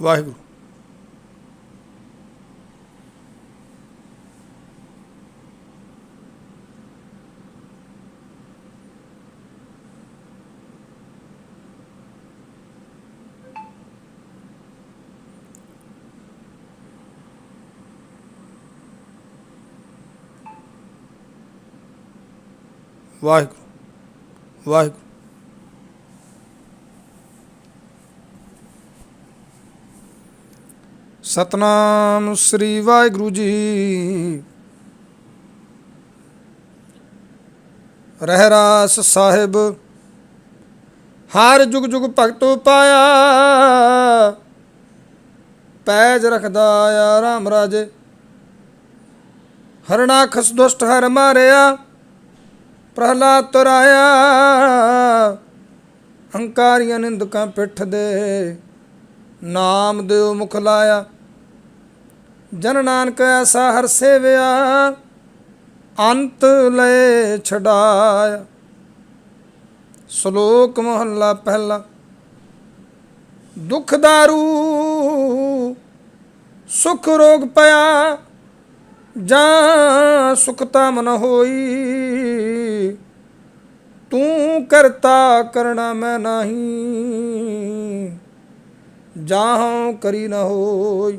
ਵਾਹਿਗੁਰੂ ਵਾਹਿਗੁਰੂ ਵਾਹਿਗੁਰੂ ਸਤਨਾਮ ਸ੍ਰੀ ਵਾਹਿਗੁਰੂ ਜੀ। ਰਹਿਰਾਸ ਸਾਹਿਬ, ਹਰ ਜੁਗ ਜੁਗ ਭਗਤੋ ਪਾਇਆ। ਪੈਜ ਰਖਦਾ ਆ ਰਾਮ ਰਾਜੇ। ਹਰਣਾਖਸ ਦੁਸ਼ਟ ਹਰ ਮਾਰਿਆ, ਪ੍ਰਹਲਾਦ ਤਰਾਇਆ। ਹੰਕਾਰੀਆਂ ਨਿੰਦਕਾਂ ਪਿੱਠ ਦੇ ਨਾਮ ਦਿਓ ਮੁਖ ਲਾਇਆ। ਜਨ ਨਾਨਕ ਐਸਾ ਹਰ ਸੇਵਿਆ, ਅੰਤ ਲੈ ਛਡਾਇਆ। ਸ਼ਲੋਕ ਮਹੱਲਾ ਪਹਿਲਾ, ਦੁਖ ਦਾਰੂ, ਸੁਖ ਰੋਗ ਪਿਆ, ਜਾਂ ਸੁਖਤਾ ਮਨ ਹੋਈ। ਤੂੰ ਕਰਤਾ ਕਰਣਾ ਮੈਂ ਨਹੀਂ, ਜਾਹੋਂ ਕਰੀ ਨਾ ਹੋਈ।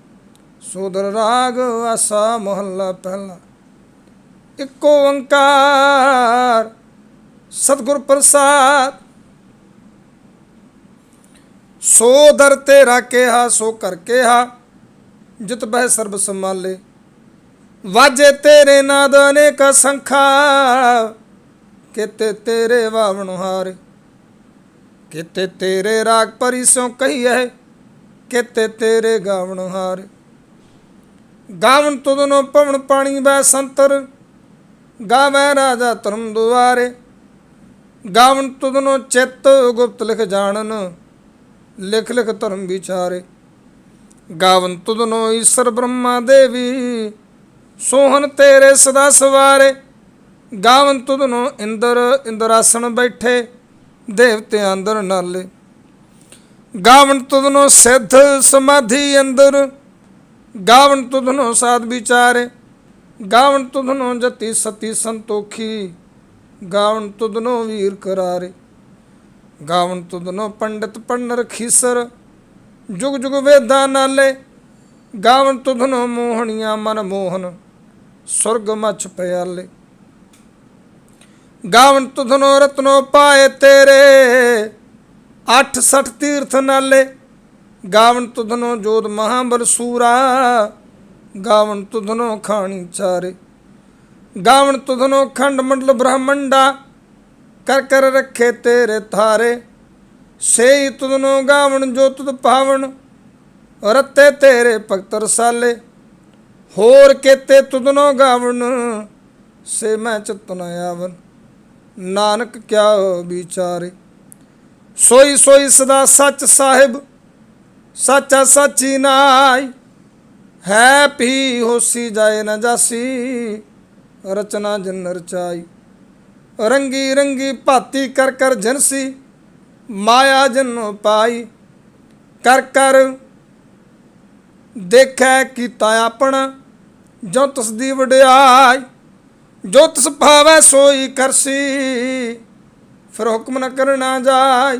ਸੋਦਰ ਰਾਗ ਆਸਾ ਮਹੱਲਾ ਪਹਿਲਾ। ਇੱਕੋ ਓੰਕਾਰ, ਸਤਿਗੁਰ ਪ੍ਰਸਾਦ। ਸੋ ਦਰ ਤੇਰਾ ਕਿਹਾ, ਸੋ ਕਰ ਕਿਹਾ, ਜਿਤ ਬਹਿ ਸਰਬ ਸੰਭਾਲੇ। ਵਾਜੇ ਤੇਰੇ ਨਾਦ ਅਨੇਕ ਸੰਖਾ, ਕਿਤੇ ਤੇਰੇ ਵਾਵਣ ਹਾਰੇ। ਕਿਤੇ ਤੇਰੇ ਰਾਗ ਪਰੀ ਸੋ ਕਹੀਏ ਕਿਤੇ ਤੇਰੇ ਗਾਵਣ ਹਾਰੇ। ਗਾਵਣ ਤੁਦਨੋ ਪਵਨ ਪਾਣੀ ਬੈ ਸੰਤਰ, ਗਾਵੈ ਰਾਜਾ ਧਰਮ ਦੁਆਰੇ। ਗਾਵਣ ਤੁਦਨੋ ਚਿੱਤ ਗੁਪਤ ਲਿਖ ਜਾਣਨ, ਲਿਖ ਲਿਖ ਧਰਮ ਵਿਚਾਰੇ। ਗਾਵਨ ਤੁਦਨੋ ਈਸ਼ਰ ਬ੍ਰਹਮਾ ਦੇਵੀ, ਸੋਹਣ ਤੇਰੇ ਸਦਾ ਸਵਾਰੇ। ਗਾਵਨ ਤੁਦਨੋ ਇੰਦਰ, ਇੰਦਰਾਸਣ ਬੈਠੇ, ਦੇਵਤੇ ਅੰਦਰ ਨਾਲੇ। ਗਾਵਨ ਤੁਦਨੋ ਸਿੱਧ ਸਮਾਧੀ ਅੰਦਰ ਗਾਵਨ ਤੁਧਨੋ ਸਾਧ ਵਿਚਾਰੇ, ਗਾਵਨ ਤੁਧਨੋ ਜਤੀ ਸਤੀ ਸੰਤੋਖੀ, ਗਾਵਨ ਤੁਧਨੋ ਵੀਰ ਕਰਾਰੇ, ਗਾਵਨ ਤੁਧਨੋ ਪੰਡਿਤ ਪੰਨਰ ਖੀਸਰ ਜੁਗ ਜੁਗ ਵੇਦਾਂ ਨਾਲੇ, ਗਾਵਨ ਤੁਧਨੋ ਮੋਹਣੀਆਂ ਮਨ ਮੋਹਨ, ਸੁਰਗ ਮਛ ਪਿਆਲੇ। ਗਾਵਨ ਤੁਧਨੋ ਰਤਨੋ ਪਾਏ ਤੇਰੇ 86 ਤੀਰਥ ਨਾਲੇ ਗਾਵਨ ਤੁਧਨੋ ਜੋਤ ਮਹਾਬਲ ਸੂਰਾ, ਗਾਵਨ ਤੁਧਨੋ ਖਾਣੀ ਚਾਰੇ। ਗਾਵਨ ਤੁਧਨੋ ਖੰਡ ਮੰਡਲ ਬ੍ਰਹਮੰਡਾ, ਕਰ ਕਰ ਰੱਖੇ ਤੇਰੇ ਥਾਰੇ ਸੇਈ ਤੁਧਨੋ ਗਾਵਣ ਜੋ ਤੁਧ ਪਾਵਣ ਰਤੇ ਤੇਰੇ ਭਗਤ ਰਸਾਲੇ। ਹੋਰ ਕੇਤੇ ਤੁਧਨੋ ਗਾਵਣ ਸੇ ਮੈਂ ਚਤਨ ਆਵਨ, ਨਾਨਕ ਕਿਆ ਵਿਚਾਰੇ। ਸੋਈ ਸੋਈ ਸਦਾ ਸੱਚ ਸਾਹਿਬ ਸਾਚਾ ਸਾਚੀ ਨਾਈ ਹੈ ਪੀ ਹੋਸੀ ਜਾਏ ਨਾ ਜਾਸੀ, ਰਚਨਾ ਜਨ ਰਚਾਈ। ਰੰਗੀ ਰੰਗੀ ਭਾਤੀ ਕਰ ਕਰ ਜਨਸੀ ਮਾਇਆ ਜਨੋ ਪਾਈ। ਕਰ ਕਰ ਦੇਖੈ ਕੀਤਾ ਆਪਣਾ, ਜੋ ਤਸ ਦੀ ਵਡਿਆਈ, ਜੋ ਤਸ ਭਾਵੈ ਸੋਈ ਕਰਸੀ। ਫਿਰ ਹੁਕਮ ਨ ਕਰਨਾ ਜਾਈ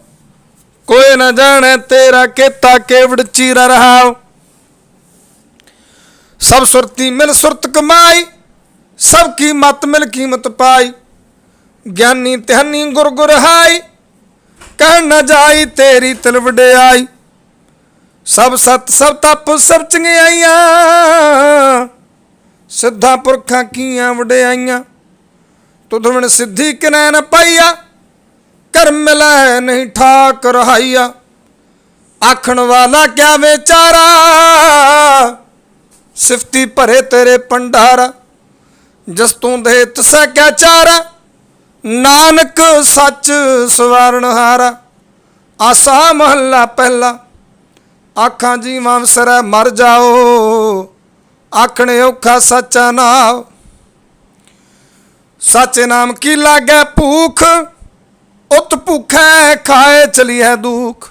ਕੋਈ ਨਾ ਜਾਣੈ ਤੇਰਾ ਕੀਤਾ ਕੇਵੜ ਚੀਰਾ ਰਹਾਉ ਸਭ ਸੁਰਤੀ ਮਿਲ ਸੁਰਤ ਕਮਾਈ, ਸਭ ਕੀ ਮਤ ਮਿਲ ਕੀਮਤ ਪਾਈ। ਗਿਆਨੀ ਧਿਆਨੀ ਗੁਰ ਗੁਰ ਹਾਈ ਕਹਿ ਨਾ ਜਾਈ ਤੇਰੀ ਤਿਲ ਵਡਿਆਈ। ਸਭ ਸਤ, ਸਭ ਤਪ, ਸਭ ਚੰਗਿਆਈਆਂ, ਸਿੱਧਾ ਪੁਰਖਾਂ ਕੀਆਂ ਵਡਿਆਈਆਂ। ਤੁਧਵਣ ਸਿੱਧੀ ਕਿਨੈ ਨ ਪਾਈਆ। ਕਰਮ ਲੈ ਨਹੀਂ ਠਾਕ ਰਹਾਈਆ ਆਖਣ ਵਾਲਾ ਕਿਆ ਵਿਚਾਰਾ? ਸਿਫਤੀ ਭਰੇ ਤੇਰੇ ਪੰਡਾਰਾ ਜਸ ਤੂੰ ਦੇ ਤਸੈ ਕਿਆ ਚਾਰਾ? ਨਾਨਕ ਸੱਚ ਸਵਾਰਨ ਹਾਰਾ। ਆਸਾ ਮਹੱਲਾ ਪਹਿਲਾ। ਆਖਾਂ ਜੀਵਾਂ ਵਿਸਰੈ ਮਰ ਜਾਓ। ਆਖਣੇ ਔਖਾ ਸੱਚਾ ਨਾਮ ਸੱਚ ਨਾਮ ਕੀ ਲਾਗੈ ਭੂਖ? ਉਤ ਭੁਖੈ ਖਾਏ ਚਲੀ ਹੈ ਦੁਖ।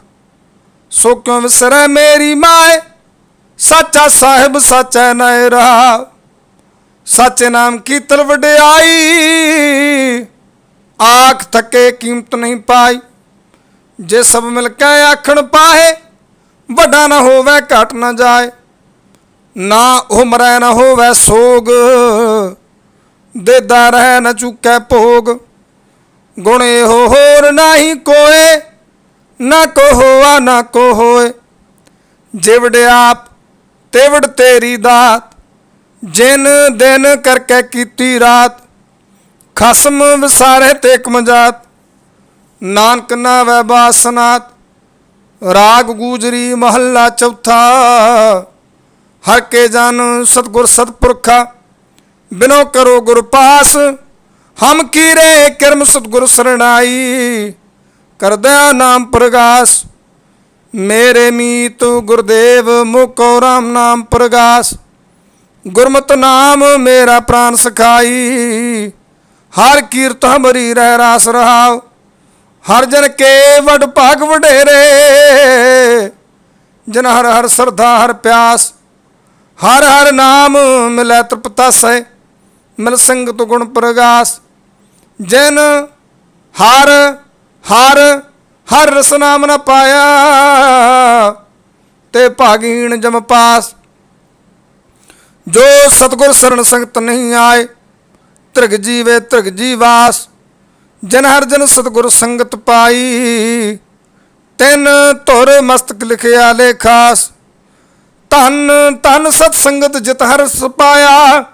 ਸੋ ਕਿਉ ਵਿਸਰੈ ਮੇਰੀ ਮਾਏ? ਸੱਚਾ ਸਾਹਿਬ, ਸੱਚੈ ਨੈ ਰਹਾ। ਸੱਚੇ ਨਾਮ ਕੀ ਤਲ ਵਡਿਆਈ? ਆਖ ਥਕੇ ਕੀਮਤ ਨਹੀਂ ਪਾਈ। ਜੇ ਸਭ ਮਿਲ ਕੇ ਆਖਣ ਪਾਏ ਵੱਡਾ ਨਾ ਹੋਵੇ, ਘਟ ਨਾ ਜਾਏ। ਨਾ ਉਮਰੈ ਨਾ ਹੋਵੇ ਸੋਗ, ਦੇਦਾ ਰਹਿ ਨਾ ਚੁੱਕੈ ਭੋਗ। ਗੁਣ ਇਹੋ ਹੋਰ ਨਾਹੀ ਕੋਏ, ਨਾ ਕੋ ਹੋਆ ਨਾ ਕੋ ਹੋਏ ਜਿਵੜ ਆਪ, ਤੇਵੜ ਤੇਰੀ ਦਾਤ, ਜਿਨ ਦਿਨ ਕਰਕੇ ਕੀਤੀ ਰਾਤ, ਖਸਮ ਵਿਸਾਰੇ ਤੇ ਕਮਜਾਤ ਨਾਨਕ ਨਾ ਨਾਵੇ ਬਾਸਨਾਤ, ਰਾਗ ਗੂਜਰੀ ਮਹੱਲਾ ਚੌਥਾ। ਹਰ ਕੇ ਜਨ ਸਤਗੁਰ ਸਤਪੁਰਖਾ, ਬਿਨੋ ਕਰੋ ਗੁਰ ਪਾਸ। ਹਮ ਕੀਰੇ ਕਰਮ ਸਤਗੁਰ ਸਰਣਾਈ? ਕਰਦਿਆ ਨਾਮ ਪ੍ਰਗਾਸ। ਮੇਰੇ ਮੀਤ ਗੁਰਦੇਵ, ਮੁਕੋ ਰਾਮ ਨਾਮ ਪ੍ਰਗਾਸ। ਗੁਰਮਤਿ ਨਾਮ ਮੇਰਾ ਪ੍ਰਾਨ ਸਖਾਈ। ਹਰ ਕੀਰਤ ਹਮਰੀ ਰਹਿ ਰਾਸ ਰਹਾਉ। ਹਰ ਜਨ ਕੇ ਵਡ ਭਾਗ ਵਡੇਰੇ। ਜਨ ਹਰ ਹਰ ਸਰਧਾ, ਹਰ ਪਿਆਸ। ਹਰ ਹਰ ਨਾਮ ਮਿਲੈ ਤ੍ਰਿਪਤਾ ਸੈ ਮਿਲ ਸੰਗਤ ਗੁਣ ਪ੍ਰਗਾਸ। ਜਿਨ ਹਰ ਹਰ ਹਰ ਰਸ ਨਾਮ ਨ ਪਾਇਆ। ਤੇ ਭਾਗੀਣ ਜਮ ਪਾਸ। ਜੋ ਸਤਗੁਰ ਸਰਣ ਸੰਗਤ ਨਹੀਂ ਆਏ, ਤ੍ਰਿਗ ਜੀਵੇ ਤ੍ਰਿਗ ਜੀਵਾਸ ਜਨ ਹਰ ਜਨ ਸਤਗੁਰ ਸੰਗਤ ਪਾਈ। ਤਿੰਨ ਧੁਰ ਮਸਤਕ ਲਿਖਿਆ ਲੇਖਾਸ ਧਨ ਧਨ ਸਤ ਸੰਗਤ ਜਿਤ ਹਰ ਸਪਾਇਆ।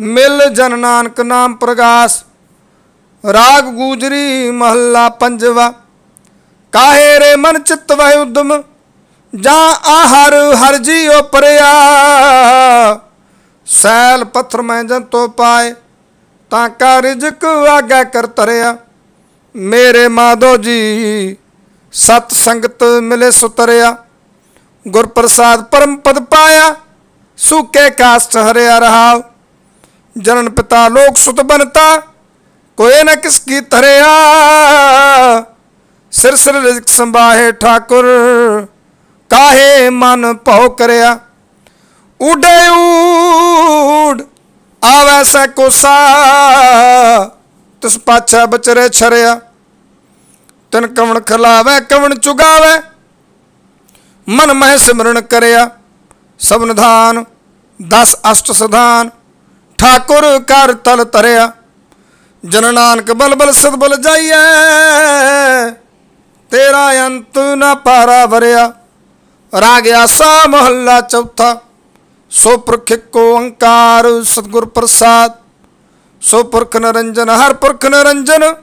ਮਿਲ ਜਨ ਨਾਨਕ ਨਾਮ ਪ੍ਰਗਾਸ। ਰਾਗ ਗੂਜਰੀ ਮਹੱਲਾ ਪੰਜਵਾ। ਕਾਹੇ ਰੇ ਮਨ ਚਿਤ ਵਹਿ ਉਦਮ, ਜਾਂ ਆਹਰ ਹਰ ਜੀਉ ਪਰਿਆ। ਸੈਲ ਪੱਥਰ ਮੈਂ ਜੰਤੋ ਪਾਏ, ਤਾਂ ਕਾ ਰਿਜਕ ਆਗਾ ਕਰ ਤਰਿਆ। ਮੇਰੇ ਮਾਧੋ ਜੀ, ਸਤ ਸੰਗਤ ਮਿਲੇ ਸੁਤਰਿਆ। ਗੁਰ ਪ੍ਰਸਾਦ ਪਰਮ ਪਦ ਪਾਇਆ, ਸੁਕੇ ਕਾਸਟ ਹਰਿਆ ਰਹਾ ਜਨਨ ਪਿਤਾ ਲੋਕ ਸੁਤ ਬਨਤਾ ਕੋਏ ਨ ਕਿਸ ਕੀ ਤਰਿਆ ਸਿਰ ਸਿਰ ਰਿਜ਼ਕ ਸੰਭਾਹੇ ਠਾਕੁਰ ਕਾਹੇ ਮਨ ਭਉ ਕਰਿਆ ਉਡੇ ਊੜ ਆਵੈ ਸੈ ਕੋਸਾ ਤਿਸ ਪਾਛਾ ਬਚਰੇ ਛਰਿਆ ਤਨ ਕਵਣ ਖਲਾਵੇ ਕਵਣ ਚੁਗਾਵੇ ਮਨ ਮਹਿ ਸਿਮਰਨ ਕਰਿਆ ਸਭ ਨਿਧਾਨ 10 ਅਸ਼ਟ ਸਧਾਨ ਠਾਕੁਰ ਕਰ ਤਲ ਤਰਿਆ ਜਨ ਨਾਨਕ ਬਲ ਬਲ ਸਦ ਜਾਈਐ। ਤੇਰਾ ਅੰਤ ਨਾ ਪਾਰਾ ਵਰਿਆ। ਰਾਗ ਆਸਾ ਮਹੱਲਾ ਚੌਥਾ। ਸੋ ਪੁਰਖ ਕੋ ਓੰਕਾਰ, ਸਤਿਗੁਰ ਪ੍ਰਸਾਦ। ਸੋ ਪੁਰਖ ਨਰੰਜਨ, ਹਰ ਪੁਰਖ ਨਰੰਜਨ।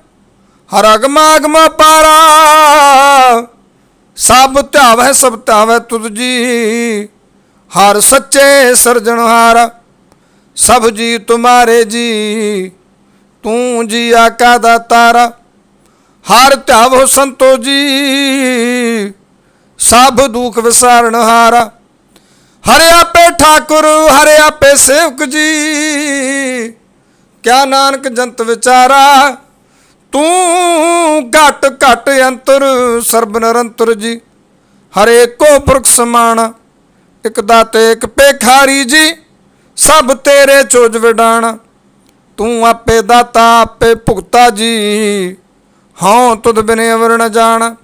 ਹਰ ਅਗਮ ਅਗਮਾ ਪਾਰਾ। ਸਭ ਧਿਆਵੈ ਸਭ ਧਿਆਵੈ ਤੁਧ ਜੀ। ਹਰ ਸੱਚੇ ਸਿਰਜਣਹਾਰ। ਸਭ ਜੀ ਤੁਮਾਰੇ ਜੀ। ਤੂੰ ਜੀ ਆਕਾ ਦਾ ਤਾਰਾ? ਹਰ ਧਿਆਵੋ ਸੰਤੋ ਜੀ ਸਭ ਦੁਖ ਵਿਸਾਰਨ ਹਾਰਾ। ਹਰੇ ਆਪੇ ਠਾਕੁਰ, ਹਰੇ ਆਪੇ ਸੇਵਕ ਜੀ। ਕਿਆ ਨਾਨਕ ਜੰਤ ਵਿਚਾਰਾ? ਤੂੰ ਘਟ ਘਟ ਅੰਤਰ, ਸਰਬ ਨਿਰੰਤਰ ਜੀ। ਹਰੇ ਕੋ ਪੁਰਖ ਸਮਾਨ ਇਕ ਦਾਤੇ, ਇਕ ਪੇਖਾਰੀ ਜੀ। ਸਭ ਤੇਰੇ ਚੋਜ ਵਿਡਾਣਾ। ਤੂੰ ਆਪੇ ਦਾਤਾ, ਆਪੇ ਭੁਗਤਾ ਜੀ। ਹਉ ਤੁਧ ਬਿਨੇ ਅਵਰ ਨ ਜਾਣ।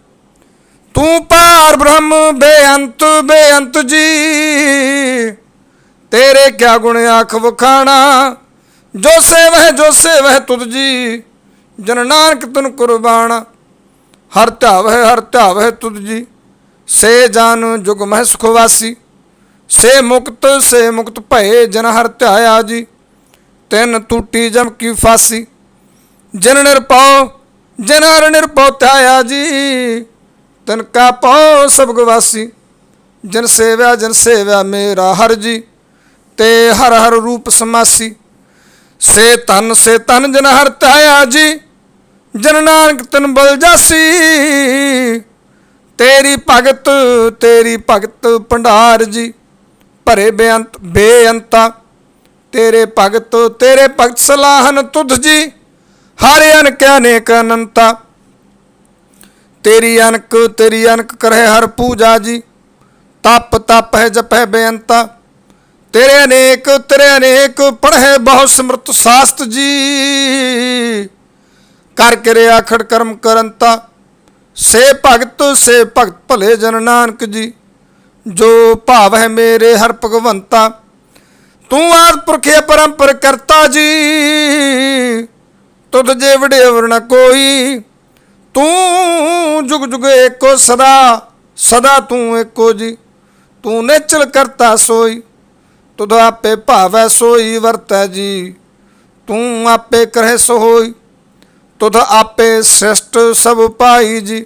ਤੂੰ ਪਾਰ ਬ੍ਰਹਮ, ਬੇਅੰਤ ਬੇਅੰਤ ਜੀ। ਤੇਰੇ ਕਿਆ ਗੁਣ ਆਖ ਵਖਾਣਾ। ਜੋ ਸੇਵਹਿ ਜੋ ਸੇਵਹਿ ਤੁਧ ਜੀ। ਜਨ ਨਾਨਕ ਤਨ ਕੁਰਬਾਨ ਹਰ ਧਾਵਹਿ ਹਰ ਧਾਵਹਿ ਤੁਧ ਜੀ। ਸੇ ਜਨ ਜੁਗ ਮਹਿ ਸੁਖਵਾਸੀ ਸੇ ਮੁਕਤ ਸੇ ਮੁਕਤ ਭਏ ਜਨ ਹਰ ਧਿਆਇਆ ਜੀ। ਤਿੰਨ ਟੂਟੀ ਜਮ ਕੀ ਫਾਸੀ। ਜਨ ਨਿਰਪਉ ਜਨ ਹਰ ਨਿਰਪਉ ਧਿਆਇਆ ਜੀ। ਤਨ ਕਾ ਪਉ ਸਭ ਗਵਾਸੀ। ਜਨ ਸੇਵਿਆ ਜਨ ਸੇਵਿਆ ਮੇਰਾ ਹਰ ਜੀ। ਤੇ ਹਰ ਹਰ ਰੂਪ ਸਮਾਸੀ। ਸੇ ਤਨ ਸੇ ਤਨ ਜਨ ਹਰ ਧਿਆਇਆ ਜੀ। ਜਨ ਨਾਨਕ ਤਨ ਬਲ ਜਾਸੀ। ਤੇਰੀ ਭਗਤ ਤੇਰੀ ਭਗਤ ਭੰਡਾਰ ਜੀ। ਭਰੇ ਬੇਅੰਤ, ਬੇਅੰਤਾ। ਤੇਰੇ ਭਗਤ ਤੇਰੇ ਭਗਤ ਸਲਾਹਨ ਤੁਧ ਜੀ। ਹਰ ਅਨਕ ਅਨੇਕ ਅਨੰਤਾ। ਤੇਰੀ ਅਨਕ ਤੇਰੀ ਅਨਕ ਕਰਹਿ ਹਰ ਪੂਜਾ ਜੀ। ਤਪ ਤਪ ਹੈ, ਜਪੈ ਬੇਅੰਤਾ। ਤੇਰੇ ਅਨੇਕ ਤੇਰੇ ਅਨੇਕ ਪੜ੍ਹੇ ਬਹੁ ਸਮਰਤ ਸਾਸਤ ਜੀ। ਕਰ ਕਿਰਿਆ ਖੜ ਕਰਮ ਕਰੰਤਾ। ਸੇ ਭਗਤ ਸੇ ਭਗਤ ਭਲੇ ਜਨ ਨਾਨਕ ਜੀ। ਜੋ ਭਾਵ ਹੈ ਮੇਰੇ ਹਰ ਭਗਵੰਤਾ। ਤੂੰ ਆਦ ਪੁਰਖੇ ਪਰੰਪਰ ਕਰਤਾ ਜੀ। ਤੁਧ ਜੇ ਵਡੇ ਵਰਣ ਕੋਈ, ਤੂੰ ਜੁਗ ਜੁਗ ਏਕੋ ਸਦਾ ਸਦਾ ਤੂੰ ਏਕੋ ਜੀ। ਤੂੰ ਨੇਚਲ ਕਰਤਾ ਸੋਈ, ਤੁਧ ਆਪੇ ਭਾਵੈ ਸੋਈ ਵਰਤੈ ਜੀ। ਤੂੰ ਆਪੇ ਕਰਹਿ ਸੋ ਤੁਧ ਆਪੇ ਸ੍ਰਿਸ਼ਟ ਸਭ ਪਾਈ ਜੀ।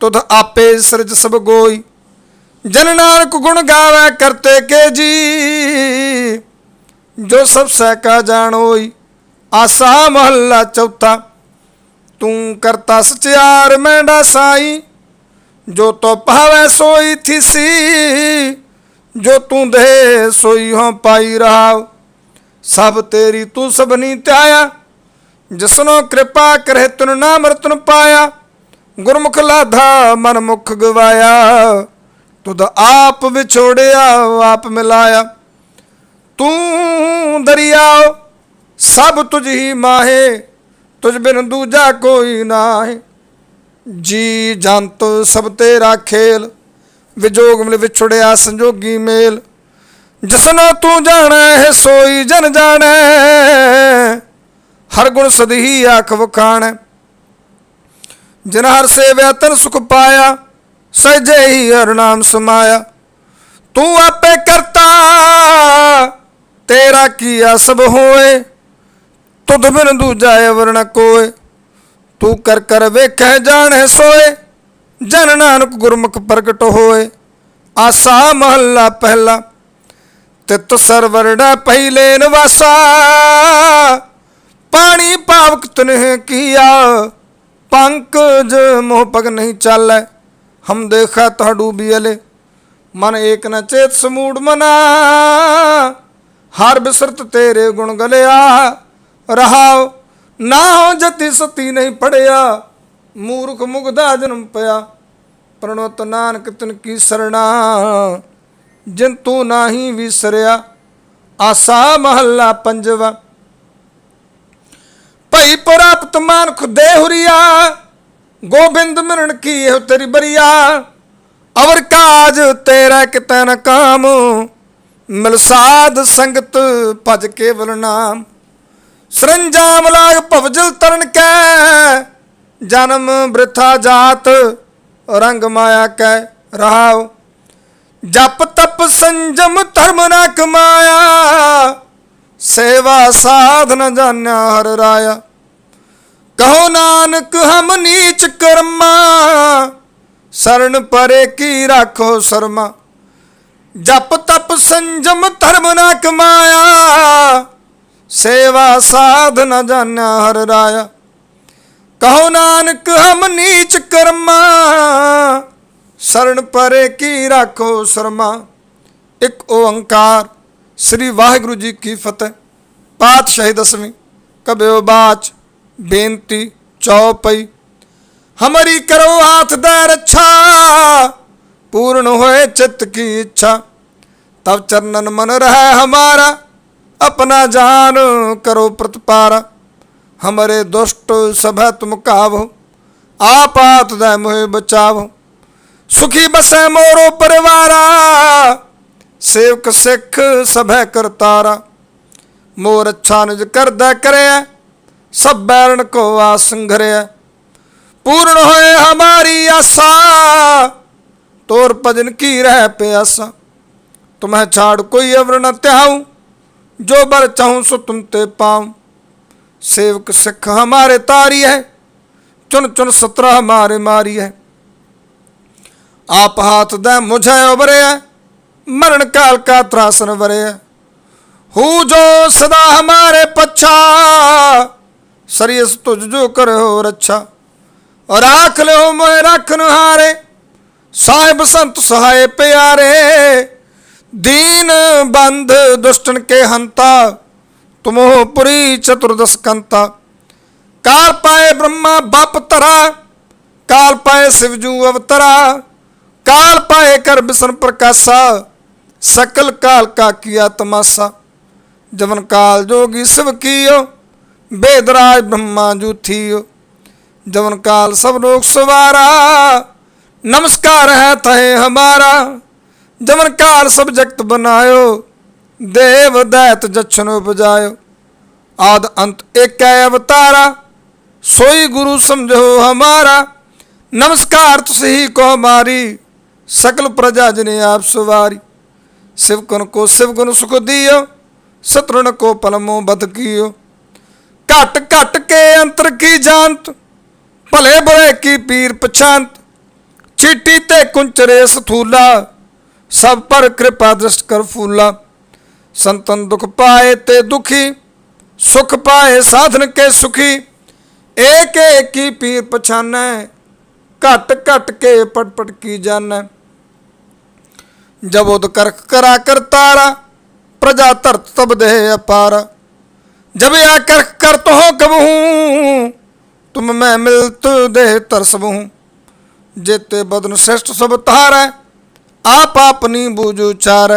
ਤੁਧ ਆਪੇ ਸਿਰਜ ਸਭ ਗੋਈ ਜਨ ਨਾਨਕ ਗੁਣ ਗਾਵੇ ਕਰਤੇ ਕੇ ਜੀ। ਜੋ ਸਭ ਸਹਿ ਕਾ ਜਾਣੋਈ ਆਸਾ ਮਹੱਲਾ ਚੌਥਾ। ਤੂੰ ਕਰਤਾ ਸਚਿਆਰ ਮੈਂਡਾ ਸਾਈ, ਜੋ ਤੋ ਭਾਵੇ ਸੋਈ ਥੀਸੀ। ਜੋ ਤੂੰ ਦੇ ਸੋਈ ਹੋ ਪਾਈ ਰਹਾਉ, ਸਭ ਤੇਰੀ ਤੂੰ ਸਭਨੀ ਧਿਆਇਆ। ਜਿਸਨੋ ਕਿਰਪਾ ਕਰੇ ਤਨ ਨਾਮ ਰਤਨ ਪਾਇਆ, ਗੁਰਮੁਖ ਲਾਧਾ ਮਨ ਮੁਖ ਗਵਾਇਆ। ਤੁਧ ਆਪ ਵਿਛੋੜਿਆ, ਆਪ ਮਿਲਾਇਆ। ਤੂੰ ਦਰਿਆ, ਸਭ ਤੁਝ ਹੀ ਮਾਹੇ, ਤੁਝ ਬਿਨ ਦੂਜਾ ਕੋਈ ਨਾਹੀ। ਜੀ ਜੰਤ ਸਭ ਤੇਰਾ ਖੇਲ, ਵਿਜੋਗ ਮਿਲ ਵਿਛੜਿਆ, ਸੰਜੋਗੀ ਮੇਲ। ਜਿਸਨੋ ਤੂੰ ਜਾਣੈ ਹੈ ਸੋਈ ਜਨ ਜਾਣੈ। ਹਰ ਗੁਣ ਸਦਹੀ ਆਖ ਵਖਾਣ। ਜਿਨ ਹਰ ਸੇਵਿਆ, ਤਨ ਸੁਖ ਪਾਇਆ। ਸਜੇ ਹੀ ਹਰ ਨਾਮ ਸਮਾਇਆ। ਤੂੰ ਆਪੇ ਕਰਤਾ, ਤੇਰਾ ਕੀ ਅਸਬ ਹੋਏ? ਤੁਧ ਬਿਨ ਦੂਜਾ ਵਰਣ ਕੋਏ? ਤੂੰ ਕਰ ਕਰ ਵੇਖੈ ਜਾਣੈ ਸੋਏ, ਜਨ ਨਾਨਕ ਗੁਰਮੁਖ ਪ੍ਰਗਟ ਹੋਏ। ਆਸਾ ਮਹੱਲਾ ਪਹਿਲਾ, ਤਿਤ ਸਰਵਰੜਾ ਪਹਿਲੇ ਨਿਵਾਸਾ। ਪਾਣੀ ਪਾਵਕ ਤਨਹਿ ਕੀਆ, ਪੰਕਜ ਮੋਹ ਪਗ ਨਹੀਂ ਚਾਲੈ। ਹਮ ਦੇਖਾ ਤਾ ਡੂਬੀ ਅਲੇ ਮਨ ਏਕ ਨ ਚੇਤ ਸਮੂੜ ਮਨਾ। ਹਰ ਬਿਸਰਤ ਤੇਰੇ ਗੁਣ ਗਲਿਆ, ਰਹਾਉ, ਨਾ ਹੋ ਜਤੀ ਸਤੀ ਨਹੀਂ ਪੜਿਆ। ਮੂਰਖ ਮੁਗਦਾ ਜਨਮ ਪਿਆ ਪ੍ਰਣਵਤ ਨਾਨਕ ਤਨ ਕੀ ਸਰਣਾ। ਜਿਨ ਤੂੰ ਨਾਹੀ ਵਿਸਰਿਆ, ਆਸਾ ਮਹੱਲਾ ਪੰਜਵਾ। ਭਈ ਪ੍ਰਾਪਤ ਮਾਨ ਖੁਦੇ ਹੁਰੀਆ ਗੋਬਿੰਦ ਮਿਲਣ ਕੀ ਇਹੋ ਤੇਰੀ ਬਰੀਆ? ਅਵਰ ਕਾਜ ਤੇਰਾ ਕਿਤੈ ਨ ਕਾਮ। ਮਿਲ ਸਾਧ ਸੰਗਤ ਭਜ ਕੇਵਲ ਨਾਮ। ਸਰੰਜਾਮ ਲਾਗ ਭਵਜਲ ਤਰਨ ਕੈ। ਜਨਮ ਬ੍ਰਿਥਾ ਜਾਤ, ਰੰਗ ਮਾਇਆ ਕੈ ਰਹਾਉ। ਜਪ ਤਪ ਸੰਜਮ ਧਰਮ ਨਾ ਕਮਾਇਆ। ਸੇਵਾ ਸਾਧ ਨ ਜਾਣਿਆ ਹਰ ਰਾਇਆ। ਕਹੋ ਨਾਨਕ, ਹਮ ਨੀਚ ਕਰਮਾ, ਸਰਣ ਪਰੇ ਕੀ ਰਾਖੋ ਸ਼ਰਮਾ। ਜਪ ਤਪ ਸੰਜਮ, ਧਰਮ ਨਾ ਕਮਾਇਆ, ਸੇਵਾ ਸਾਧ ਨ ਜਾਣਿਆ ਹਰ ਰਾਇਆ। ਕਹੋ ਨਾਨਕ, ਹਮ ਨੀਚ ਕਰਮਾ, ਸਰਣ ਪਰੇ ਕੀ ਰਾਖੋ ਸ਼ਰਮਾ। ਇੱਕ ਓੰਕਾਰ, ਸ੍ਰੀ ਵਾਹਿਗੁਰੂ ਜੀ ਕੀ ਫਤਿਹ। ਪਾਤਸ਼ਾਹੀ ਦਸਵੀਂ, ਕਬਿਓ ਬਾਚ। ਬੇਨਤੀ ਚੌਪਈ ਹਮਰੀ ਕਰੋ ਹਾਥ ਦਾ ਰੱਛਾ ਪੂਰਨ ਹੋਏ ਚਿੱਤ ਕੀ ਇੱਛਾ ਤਬ ਚਰਨਨ ਮਨ ਰਹਿ ਹਮਾਰਾ अपना जान करो प्रतिपार हमारे दुष्ट सभै तुम कावो आपात दय मोहे बचावो ਸੁਖੀ ਬਸੈ ਮੋਰੋ ਪਰਿਵਾਰਾ ਸੇਵਕ ਸਿੱਖ ਸਭੈ ਕਰਤਾਰਾ ਮੋਰ ਅੱਛਾ ਨਿਜ ਕਰਦਾ ਕਰਿਆ ਸਭ ਬੈਰਣ ਕੋ ਆ ਸੰਘਰਿਆ। ਪੂਰਨ ਹੋਏ ਹਮਾਰੀ ਆਸਾ, ਤੋਰ ਭਜਨ ਕੀ ਰਹਿ ਪਿਆਸਾ। ਤੁਮਹਿ ਛਾੜ ਕੋਈ ਅਵਰ ਨ ਤਿਹਾਉ, ਜੋ ਬਰ ਚਾਹੂੰ ਸੋ ਤੁਮ ਤੇ ਪਾਉ। ਸੇਵਕ ਸਿੱਖ ਹਮਾਰੇ ਤਾਰੀ ਹੈ ਚੁਨ ਚੁਨ ਸਤਰਾ ਹਮਾਰੇ ਮਾਰੀ ਹੈ। ਆਪ ਹਾਥ ਦਾ ਮੁਝੈ ਉਬਰਿਆ ਮਰਨ ਕਾਲ ਕਾ ਤਰਾਸਨ ਵਰਿਆ। ਹੂ ਜੋ ਸਦਾ ਹਮਾਰੇ ਪਛਾ ਸਰੀਸ ਤੁਜ ਜੋ ਕਰੋ ਰੱਛਾ। ਰਾਖ ਲਿਓ ਮੈਂ ਰੱਖ ਹਾਰੇ ਸਾਹਿਬ ਸੰਤ ਸਹਾਏ ਪਿਆਰੇ। ਦੀਨ ਬੰਧ ਦੁਸ਼ਟਨ ਕੇ ਹੰਤਾ। ਤੁਮੋ ਪੁਰੀ ਚਤੁਰਦਸ ਕੰਤਾ। ਕਾਲ ਪਾਏ ਬ੍ਰਹਮਾ ਬਾਪ ਤਰਾ ਕਾਲ ਪਾਏ ਸਿਵਜੂ ਅਵਤਰਾ। ਕਾਲ ਪਾਏ ਕਰ ਬਿਸਨ ਪ੍ਰਕਾਸ਼ਾ। ਸਕਲ ਕਾਲ ਕਾ ਕੀਆ ਤਮਾਸਾ ਜਵਨ ਕਾਲ ਜੋਗੀ ਸਿਵ ਕੀਓ। ਬੇਦਰਾਜ, ਬ੍ਰਹਮਾ ਜੂਥੀਓ ਜਵਨ ਕਾਲ, ਸਭ ਲੋਕ ਸਵਾਰਾ। ਨਮਸਕਾਰ ਹੈ ਤਹੇ ਹਮਾਰਾ। ਜਵਨ ਕਾਲ ਸਭ ਜਗਤ ਬਨਾਇਓ ਦੇਵ ਦੈਤ ਜਛਨ ਉਪਜਾਇਓ। ਆਦ ਅੰਤ ਏਕੈ ਅਵਤਾਰਾ। ਸੋਈ ਗੁਰੂ ਸਮਝੋ ਹਮਾਰਾ। ਨਮਸਕਾਰ ਤੁਸਹੀ ਕੋ ਹਮਾਰੀ। ਸਕਲ ਪ੍ਰਜਾ ਜਨੇ ਆਪ ਸਵਾਰੀ। ਸ਼ਿਵ ਸਿਵਕਨ ਕੋ ਸ਼ਿਵ ਗੁਣ ਸੁਖ ਦਿਓ। ਸਤਰਣ ਕੋ ਪਲਮੋ ਬਦ ਕੀਓ। ਘਟ ਘਟ ਕੇ ਅੰਤਰ ਕੀ ਜਾਣਤ? ਭਲੇ ਬੁਰੇ ਕੀ ਪੀਰ ਪਛਾਨਤ ਚੀਟੀ ਤੇ ਕੁੰਚਰੇ ਸਥੂਲਾ, ਸਭ ਪਰ ਕਿਰਪਾ ਦ੍ਰਿਸ਼ਟ ਕਰ ਫੂਲਾ। ਸੰਤਨ ਦੁਖ ਪਾਏ ਤੇ ਦੁਖੀ, ਸੁਖ ਪਾਏ ਸਾਧਨ ਕੇ ਸੁਖੀ। ਏਕ ਏਕ ਕੀ ਪੀਰ ਪਛਾਨੈ, ਘਟ ਘਟ ਕੇ ਪਟ ਪਟ ਕੀ ਜਾਣੈ। ਜਬ ਉਦ ਕਰਖ ਕਰਾ ਕਰਤਾਰਾ ਪ੍ਰਜਾ ਧਰਤ ਤਬ ਦੇ ਅਪਾਰ। ਜਬ ਆ ਕਰਖ ਕਰਤ ਹੋ ਕਬਹੂ ਤੁਮ ਮੈਂ ਮਿਲਤ ਦੇ ਤਰਸਬਹੂ ਜੇਤੇ ਬਦਨ श्रेष्ठ सब तारै आप अपनी बूझ उचार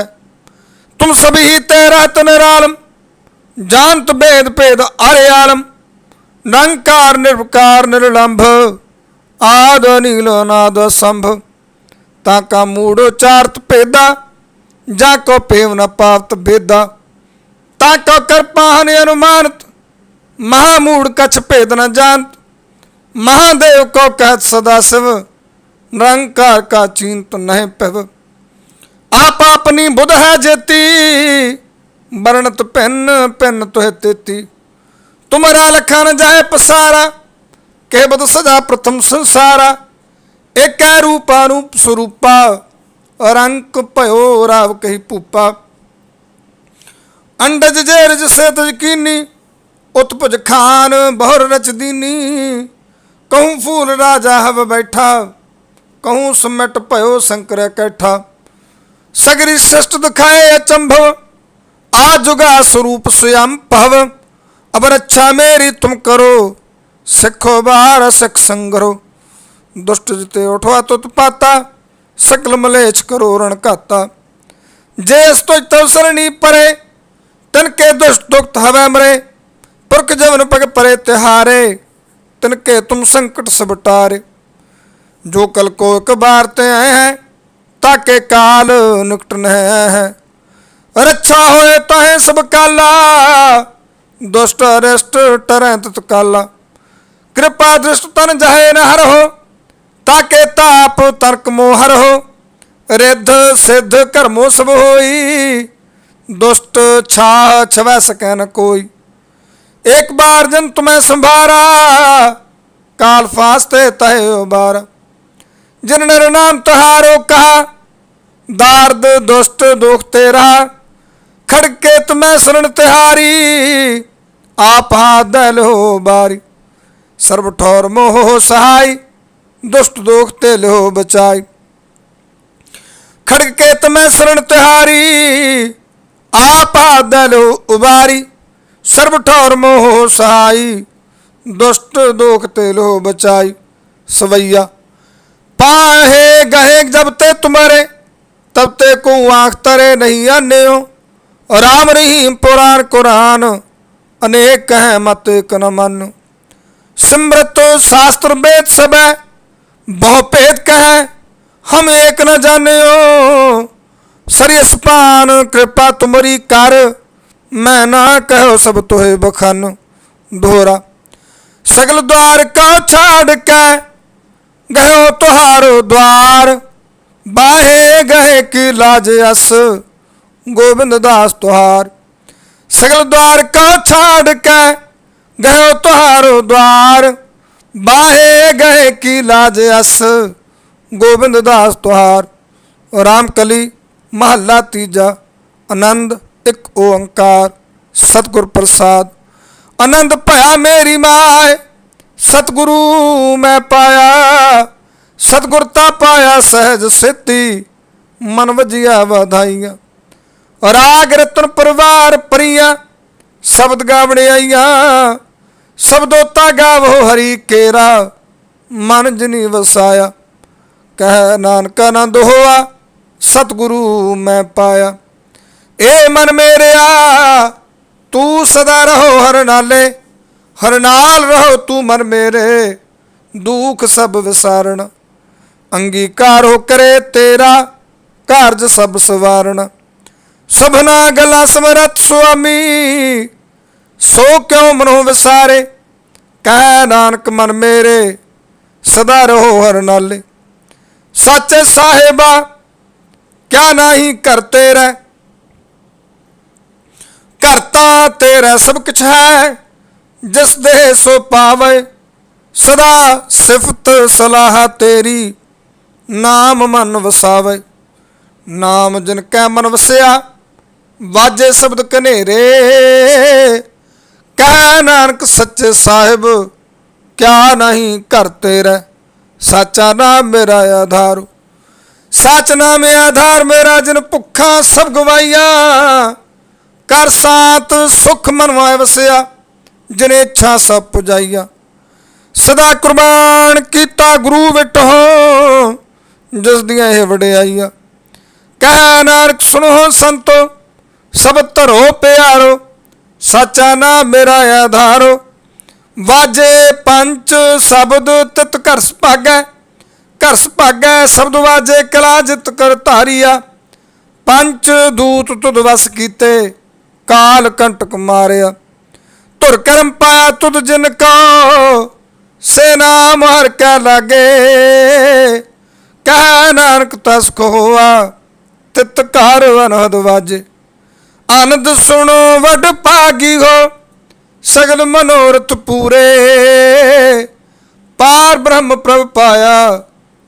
तुम सभी तेरा तनरालम जानत भेद भेद अरे आलम निरंकार निर्विकार निर्लंभ आद नील अनाद संभ ताका मूड उचारत भेदा जा को पेव न पावत भेदा ਤਾਂ ਕੋ ਕਰਪਾਹਨ ਅਨੁਮਾਨਤ ਮਹਾਮੂੜ ਕਛ ਭੇਦ ਨ ਜਾਣਤ ਮਹਾਦੇਵ ਕੋ ਕਹਿਤ ਸਦਾ ਸਿਵ, ਨਿਰੰਕਾਰ ਕਾ ਚਿੰਤ ਨਹਿ ਪਵ ਆਪ ਆਪਣੀ ਬੁੱਧ ਹੈ ਜੇਤੀ ਵਰਣਤ ਪਿੰਨ ਪਿੰਨ ਤੁਹਿ ਤੇਤੀ। ਤੁਮਰਾ ਲਖਨ ਜਾਏ ਪਸਾਰਾ, ਕਹਿ ਬਦ ਸਦਾ ਪ੍ਰਥਮ ਸੰਸਾਰਾ। ਏਕੈ ਰੂਪਾ ਰੂਪ ਸਰੂਪਾ ਅਰੰਕ ਭਇਓ ਰਾਵ ਕਹੀ ਭੂਪਾ। अंडज जेरज से तज कीनी उत्पज खान बहुर रच दीनी कहूँ फूल राजा हव बैठा कहूँ सुमिट भयो शंकर कैठा सगरी श्रेष्ठ दिखाए अचंभव आ जुगा स्वरूप स्वयं भव अब रक्षा मेरी तुम करो सिखो बार सिख संगरो दुष्ट जिते उठवा तुत पाता सकल मलेच करो रण काता जे स्तो तव सरणी परे तन के दुष्ट दुख हवै मरे, पुरख जवन पग परे तिहारे तिनके तुम संकट सब टारे। जो कल को एक बार ते आए हैं, ताके काल निकट न है। रक्षा होए ताहे सब काला, दुष्ट अरिष्ट टरै तत्काला कृपा दृष्ट तन जहे न हर हो, ताके ताप तर्क मोहर हो। रिद्ध सिद्ध कर्मो सब होई दुष्ट छा छवै सकै न कोई एक बार जन तुम्हें संभारा काल फास्ते तहे उबारा जिन नर नाम तुहारो कहा दार्द दुष्ट दुख तेरा खड़के तुम्हें शरण तिहारी आप हाथ दल हो बारी सर्व ठौर मोह सहाय दुष्ट दुख ते लो बचाई खड़के तुम्हें शरण तिहारी ਆਪਾਦਲ ਉਬਾਰੀ, ਸਰਬ ਠੌਰ ਮੋਹ ਸਹਾਈ, ਦੁਸ਼ਟ ਦੋਖ ਤੇ ਲੋ ਬਚਾਈ, ਸਵਈਆ। ਪਾਹੇ ਗਹੇ ਜਬ ਤੇ ਤੁਮਾਰੇ, ਤਬ ਤੇ ਕੋ ਆਖ ਤਰੇ ਨਹੀਂ ਆਨਿਓ। ਰਾਮ ਰਹੀਮ ਪੁਰਾਨ ਕੁਰਾਨ, ਅਨੇਕ ਹੈ ਮਤ ਇਕ ਨ ਮੰਨ। ਸਿਮਰਤ ਸ਼ਾਸਤਰ ਬੇਦ ਸਭੈ, ਬਹੁ ਭੇਦ ਕਹੈ, ਹਮ ਏਕ ਨ ਜਾਣਿਓ। ਸਰੀਸ ਪਾਨ ਕਿਰਪਾ ਤੁਮਰੀ ਕਰ। ਮੈਂ ਨਾ ਕਹੋ ਸਭ ਤੋਹਿ ਬਖਨ। ਦੋਹਰਾ, ਸਗਲ ਦਵਾਰ ਕਾ ਛਾੜ ਕੇ? ਗਇਓ ਤੁਹਾਰੋ ਦਵਾਰ। ਬਾਹੇ ਗਏ ਕੀ ਲਾਜ ਅਸ? ਗੋਬਿੰਦ ਦਾਸ ਤੁਹਾਰ। ਸਗਲ ਦਵਾਰ ਕਾ ਛਾੜ ਕੇ? ਗਇਓ ਤੁਹਾਰੋ ਦਵਾਰ। ਬਾਹੇ ਗਏ ਕੀ ਲਾਜ ਅਸ? ਗੋਬਿੰਦ ਦਾਸ ਤੁਹਾਰ। ਰਾਮ ਕਲੀ ਮਹੱਲਾ ਤੀਜਾ, ਆਨੰਦ, ਇੱਕ ਓੰਕਾਰ, ਸਤਿਗੁਰ ਪ੍ਰਸਾਦ। ਆਨੰਦ ਭਇਆ ਮੇਰੀ ਮਾਏ, ਸਤਿਗੁਰੂ ਮੈਂ ਪਾਇਆ। ਸਤਿਗੁਰਤਾ ਪਾਇਆ ਸਹਿਜ ਸਿੱਧੀ, ਮਨ ਵਜਿਆ ਵਧਾਈਆਂ। ਰਾਗ ਰਤਨ ਪਰਵਾਰ ਪਰੀਆਂ ਸ਼ਬਦ ਗਾਵੜਿਆਈਆਂ ਸ਼ਬਦੋਤਾ ਗਾਵੋ ਹਰੀ ਕੇਰਾ, ਮਨ ਜਨੀ ਵਸਾਇਆ। ਕਹਿ ਨਾਨਕ ਆਨੰਦ ਹੋਆ ਸਤਿਗੁਰੂ ਮੈਂ ਪਾਇਆ। ਏ ਮਨ ਮੇਰਿਆ, ਤੂੰ ਸਦਾ ਰਹੋ ਹਰ ਨਾਲੇ, ਹਰ ਨਾਲ ਰਹੋ ਤੂੰ ਮਨ ਮੇਰੇ, ਦੁੱਖ ਸਭ ਵਿਸਾਰਣ। ਅੰਗੀਕਾਰ ਕਰੇ ਤੇਰਾ, ਕਾਰਜ ਸਭ ਸਵਾਰਣ। ਸਭਨਾ ਗਲਾ ਸਮਰਤ ਸੁਆਮੀ, ਸੋ ਕਿਉ ਮਨੋ ਵਿਸਾਰੇ? ਕਹਿ ਨਾਨਕ ਮਨ ਮੇਰੇ, ਸਦਾ ਰਹੋ ਹਰ ਨਾਲੇ। ਸੱਚੇ ਸਾਹਿਬਾ ਕਿਆ ਨਹੀਂ ਕਰਤੇ ਰਹਿ? ਕਰਤਾ ਤੇਰਾ ਸਭ ਕੁਛ ਹੈ, ਜਿਸ ਦੇ ਸੋ ਪਾਵੇ। ਸਦਾ ਸਿਫਤ ਸਲਾਹ ਤੇਰੀ, ਨਾਮ ਮਨ ਵਸਾਵੇ। ਨਾਮ ਜਿਨ ਕੈ ਮਨ ਵਸਿਆ, ਵਾਜੇ ਸ਼ਬਦ ਕਨੇਰੇ ਕਹਿ ਨਾਨਕ ਸੱਚੇ ਸਾਹਿਬ, ਕਿਆ ਨਹੀਂ ਕਰਤੇ ਰਹਿ? ਸਾਚਾ ਨਾਮ ਮੇਰਾ ਆਧਾਰ। ਸੱਚ ਨਾਮ ਆਧਾਰ ਮੇਰਾ ਜਿਨ ਭੁੱਖਾ ਸਭ ਗਵਾਈਆ। ਕਰ ਸਾਤ ਸੁਖ ਮਨਵਾਇ ਵਸਿਆ, ਜਿਨੇ ਇੱਛਾ ਸਭ ਪੁਜਾਈਆ। ਸਦਾ ਕੁਰਬਾਨ ਕੀਤਾ ਗੁਰੂ ਵਿਟੋ, ਜਿਸ ਦੀਆਂ ਇਹ ਵਡਿਆਈਆਂ। ਕਹਿ ਨਾਨਕ ਸੁਣੋ ਸੰਤੋ, ਸਭ ਧਰੋ ਪਿਆਰੋ, ਸਾਚਾ ਨਾਮ ਮੇਰਾ ਆਧਾਰੋ। ਵਾਜੇ ਪੰਜ ਸ਼ਬਦ ਤਿਤ ਘਰ ਸੁਭਾਗੈ ਘਰ ਸੁਭਾਗੈ ਸ਼ਬਦ ਵਾਜੇ ਕਲਾ ਜਿਤ ਕਰ ਧਾਰੀਆ। ਪੰਜ ਦੂਤ ਤੁਧ ਵਸ ਕੀਤੇ, ਕਾਲ ਕੰਟਕ ਮਾਰਿਆ। ਧੁਰ ਕਰਮ ਪਾਇਆ ਤੁਧ ਜਿਨ ਕੋ, ਸੇ ਨਾਮ ਹਰ ਕੈ ਲਾਗੇ। ਕਹਿ ਨਾਨਕ ਤਸ ਕੋ ਹੋਆ, ਤਿਤ ਘਰ ਅਨਹਦ ਵਾਜੇ। ਆਨੰਦ ਸੁਣੋ, ਵਡ ਭਾਗੀ ਹੋ, ਸਗਲ ਮਨੋਰਥ ਪੂਰੇ। ਪਾਰ ਬ੍ਰਹਮ ਪ੍ਰਭ ਪਾਇਆ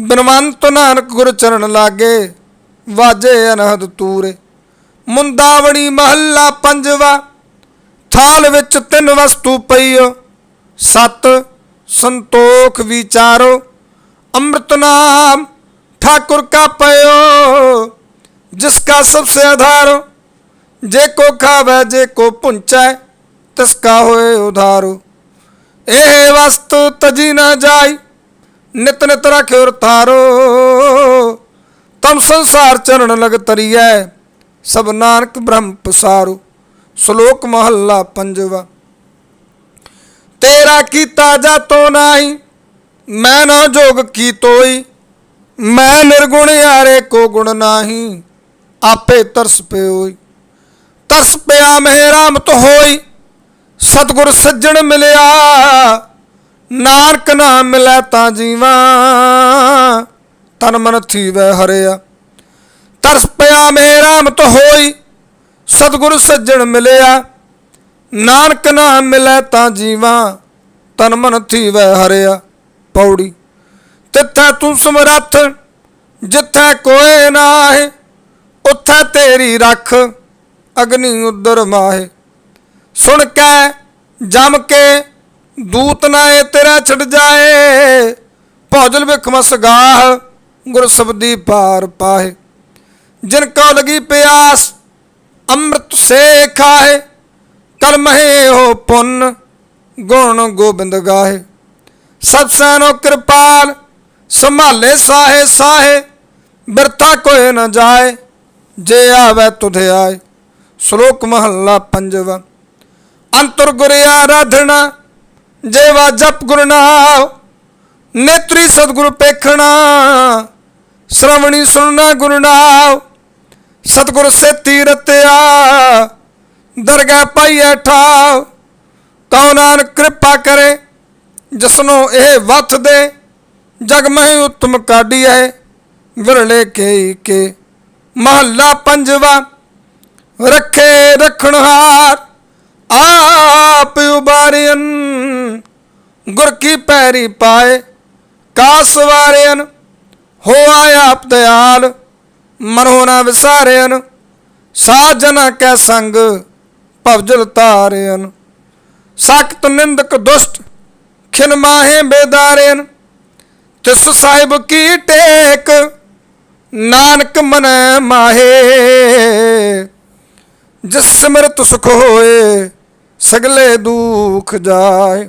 ਬਨਵੰਤ ਨਾਨਕ ਗੁਰ ਚਰਨ ਲਾਗੇ, ਵਾਜੇ ਅਨਹਦ ਤੂਰੇ। ਮੁੰਦਾਵਣੀ ਮਹੱਲਾ ਪੰਜਵਾ, ਥਾਲ ਵਿੱਚ ਤਿੰਨ ਵਸਤੂ ਪਈਓ। ਸਤ, ਸੰਤੋਖ ਵਿਚਾਰੋ। ਅੰਮ੍ਰਿਤ ਨਾਮ ਠਾਕੁਰ ਕਾ ਪਇਓ, ਜਿਸ ਕਾ ਸਭ ਸੇ ਆਧਾਰੋ ਜੇ ਕੋ ਖਾਵੇ, ਜੇ ਕੋ ਪੁੰਚੈ, ਤਿਸ ਕਾ ਹੋਏ ਉਧਾਰੋ। ਇਹ ਵਸਤੂ ਤਜੀ ਨਾ ਜਾਈ ਨਿਤ ਨਿਤ ਰਖਿਓ ਰਥਾਰੋ ਤਮ ਸੰਸਾਰ ਚਰਨ ਲਗ ਤਰੀਐ, ਸਭ ਨਾਨਕ ਬ੍ਰਹਮ ਪਸਾਰੋ। ਸ਼ਲੋਕ ਮਹੱਲਾ ਪੰਜਵਾ। ਤੇਰਾ ਕੀਤਾ ਜਾਤੋ ਨਾਹੀ, ਮੈਂ ਨਾ ਜੋਗ ਕੀ ਤੋਈ, ਮੈਂ ਨਿਰਗੁਣ ਯਾਰੇ ਕੋ ਗੁਣ ਨਾਹੀ, ਆਪੇ ਤਰਸ ਪਿਓਈ। ਤਰਸ ਪਿਆ ਮਹਿ ਤੋ ਹੋਈ, ਸਤਗੁਰ ਸੱਜਣ ਮਿਲਿਆ ਨਾਨਕ ਨਾਮ ਮਿਲੈ ਤਾਂ ਜੀਵਾ, ਤਨ ਮਨ ਥੀਵੈ ਹਰਿਆ। ਤਰਸ ਪਿਆ ਮਹਿ ਰਾਮਤ ਹੋਈ, ਸਤਗੁਰ ਸੱਜਣ ਮਿਲਿਆ। ਨਾਨਕ ਨਾਮ ਮਿਲੈ ਤਾਂ ਜੀਵਾ, ਤਨ ਮਨ ਥੀਵੈ ਹਰਿਆ। ਪੌੜੀ ਤਿੱਥੈ ਤੂੰ ਸਮਰੱਥ, ਜਿੱਥੈ ਕੋਏ ਨਾਹੀ, ਉੱਥੈ ਤੇਰੀ ਰੱਖ, ਅਗਨੀ ਉਦਰ ਮਾਹੇ। ਸੁਣ ਕੇ ਜਮ ਕੇ ਦੂਤ ਨਾਏ ਤੇਰਾ ਛੱਡ ਜਾਏ। ਭੌਜਲ ਵਿਖ ਮਸ ਗਾਹ, ਗੁਰ ਸਬਦੀ ਪਾਰ ਪਾਹੇ। ਜਿਨ ਕੋ ਲਗੀ ਪਿਆਸ, ਅੰਮ੍ਰਿਤ ਸੇ ਖਾਏ ਕਲ ਹੋ ਪੁੰਨ, ਗੁਣ ਗੋਬਿੰਦ ਗਾਏ ਸਭ ਸੈਨੋ ਕਿਰਪਾਲ, ਸੰਭਾਲੇ ਸਾਹੇ ਸਾਹੇ। ਬਿਰਥਾ ਕੋਏ ਨਾ ਜਾਏ, ਜੇ ਆਵੇ ਤੁਧੇ ਆਏ। ਸ਼ਲੋਕ ਮਹੱਲਾ ਪੰਜਵਾ। ਅੰਤਰ ਗੁਰ ਆਰਾਧਨਾ ਜੇਵਾ ਜਪ ਗੁਰ ਨਾਮ ਨੇਤਰੀ ਸਤਿਗੁਰ ਪੇਖਣਾ, ਸ਼ਰਵਣੀ ਸੁਣਨਾ ਗੁਰੂ ਨਾਮ ਸਤਿਗੁਰ ਸੇਤੀ ਰਤਿਆ ਦਰਗਾਹ ਪਾਈਐ ਠਾਵ ਕਉ ਨਾਨਕ ਕਿਰਪਾ ਕਰੇ, ਜਿਸਨੂੰ ਇਹ ਵਥ ਦੇ, ਜਗ ਮਹਿ ਉਤਮ ਕਾਢੀਐ, ਵਿਰਲੇ ਕੇ ਕੇ ਮਹੱਲਾ ਪੰਜਵਾ, ਰੱਖੇ ਰਖਣਹਾਰ ਆਪ ਉਬਾਰਿਅਨ। ਗੁਰ ਕੀ ਪੈਰੀ ਪਾਏ, ਕਾਸ ਵਾਰਿਅਨ, ਹੋਆ ਆਪ ਦਿਆਲ ਮਨੋ ਨਾ ਵਿਸਾਰਿਅਨ, ਸਾਜਨਾ ਕੈ ਸੰਗ, ਭਵਜਲ ਤਾਰਿਅਨ ਸਖਤ ਨਿੰਦਕ ਦੁਸ਼ਟ, ਖਿਨ ਮਾਹੇ ਬੇਦਾਰਿਅਨ, ਤਿਸ ਸਾਹਿਬ ਕੀ ਟੇਕ, ਨਾਨਕ ਮਨੈ ਮਾਹੇ। ਜਿਸ ਸਿਮਰਤ ਸੁਖ ਹੋਏ, ਸਗਲੇ ਦੁਖ ਜਾਏ।